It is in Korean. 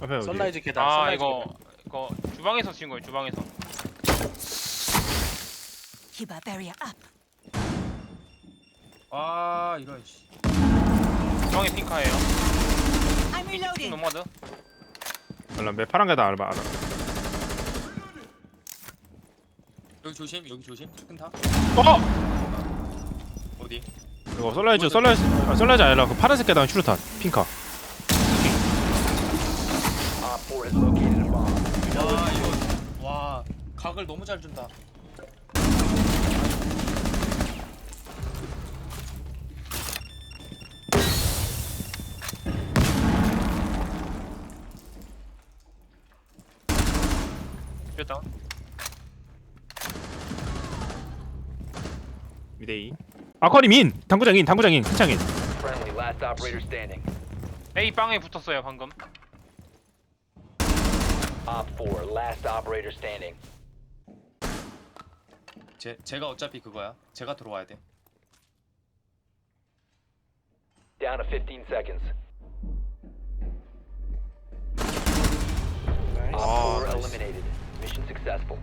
앞에 어디? 선라이즈 계단. 아 선라이즈 이거 계단. 이거 주방에서 친 거예요 주방에서 our barrier up. 아 이런 씨. 주방에 핑카예요 I'm 핑 reloading. 노마드 알라 매 파란 계단 알바 알아. 여기 조심 여기 조심 큰 탑. 어! 어디? 이거 썰라이즈 썰라이즈 아, 썰라이즈 아니라 그 파란색 계단 슈루탄 핑카. Op 4 has located a bomb. 와 이거 와 각을 너무 잘 준다. 됐다 미데이. 아커리 민 당구장인 당구장인 큰창인. Friendly, last operator standing. A 빵에 붙었어요 방금 Op 4, last operator standing. 제 제가 어차피 그거야. 제가 들어와야 돼. Down to 15 seconds. Op Oh, 4 nice. eliminated. Mission successful.